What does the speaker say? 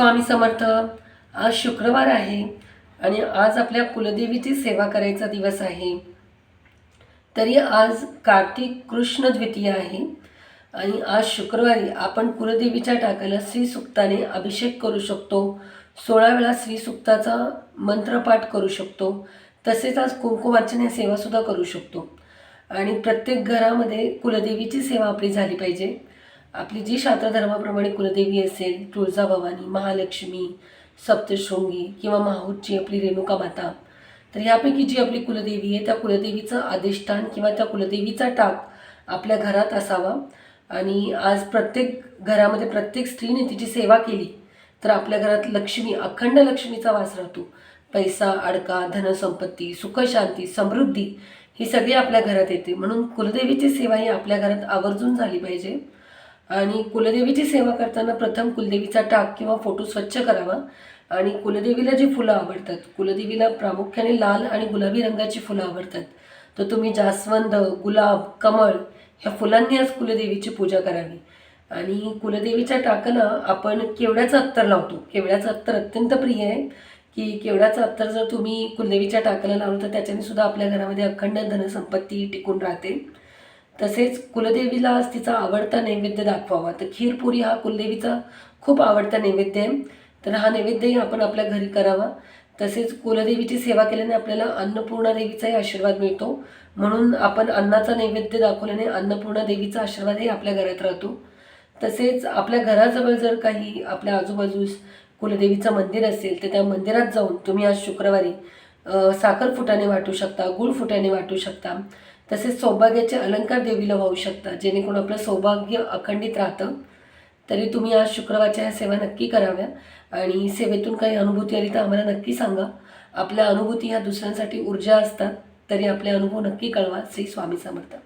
स्वामी समर्थ आज शुक्रवार आहे आणि आज आपल्या कुलदेवीची सेवा करायचा दिवस आहे. तरी आज कार्तिक कृष्ण द्वितीय आहे आणि आज शुक्रवारी आपण कुलदेवीच्या टाकाला श्रीसुक्ताने अभिषेक करू शकतो. सोळा वेळा श्रीसुक्ताचा मंत्रपाठ करू शकतो. तसेच आज कुंकुमार्चन या सेवासुद्धा करू शकतो. आणि प्रत्येक घरामध्ये कुलदेवीची सेवा आपली झाली पाहिजे. आपली जी शास्त्रधर्माप्रमाणे कुलदेवी असेल तुळजाभवानी महालक्ष्मी सप्तशृंगी किंवा माहूरची आपली रेणुका माता तर यापैकी जी आपली कुलदेवी आहे त्या कुलदेवीचं अधिष्ठान किंवा त्या कुलदेवीचा टाक आपल्या घरात असावा. आणि आज प्रत्येक घरामध्ये प्रत्येक स्त्रीने तिची सेवा केली तर आपल्या घरात लक्ष्मी अखंड लक्ष्मीचा वास राहतो. पैसा अडका धनसंपत्ती सुखशांती समृद्धी ही सगळी आपल्या घरात येते. म्हणून कुलदेवीची सेवा ही आपल्या घरात आवर्जून झाली पाहिजे. आणि कुलदेवीची सेवा करताना प्रथम कुलदेवीचा टाक किंवा फोटो स्वच्छ करावा. आणि कुलदेवीला जी फुलं आवडतात कुलदेवीला प्रामुख्याने लाल आणि गुलाबी रंगाची फुलं आवडतात. तर तुम्ही जास्वंद गुलाब कमळ ह्या फुलांनी आज कुलदेवीची पूजा करावी. आणि कुलदेवीच्या टाकाला आपण केवड्याचं अत्तर लावतो? केवड्याचं अत्तर अत्यंत प्रिय आहे. की केवड्याचं अत्तर जर तुम्ही कुलदेवीच्या टाकाला लावलं तर त्याच्याने सुद्धा आपल्या घरामध्ये अखंड धनसंपत्ती टिकून राहते. तसेच कुलदेवीला आज तिचा आवडता नैवेद्य दाखवावा. तर खीरपुरी हा कुलदेवीचा खूप आवडता नैवेद्य आहे. तर हा नैवेद्यही आपण आपल्या घरी करावा. तसेच कुलदेवीची सेवा केल्याने आपल्याला अन्नपूर्णा देवीचाही आशीर्वाद मिळतो. म्हणून आपण अन्नाचा नैवेद्य दाखवल्याने अन्नपूर्णा देवीचा आशीर्वादही आपल्या घरात राहतो. तसेच आपल्या घराजवळ जर काही आपल्या आजूबाजूस कुलदेवीचं मंदिर असेल तर त्या मंदिरात जाऊन तुम्ही आज शुक्रवारी साखर फुटाने वाटू शकता गुळ फुटाने वाटू शकता. तसेच सौभाग्याचे अलंकार देवीला वाहू शकता जेणेकरून आपलं सौभाग्य अखंडित राहतं. तरी तुम्ही आज शुक्रवारच्या ह्या सेवा नक्की कराव्या आणि सेवेतून काही अनुभूती आली तर आम्हाला नक्की सांगा. आपल्या अनुभूती ह्या दुसऱ्यांसाठी ऊर्जा असतात तरी आपले अनुभव नक्की कळवा श्री स्वामी समर्थ.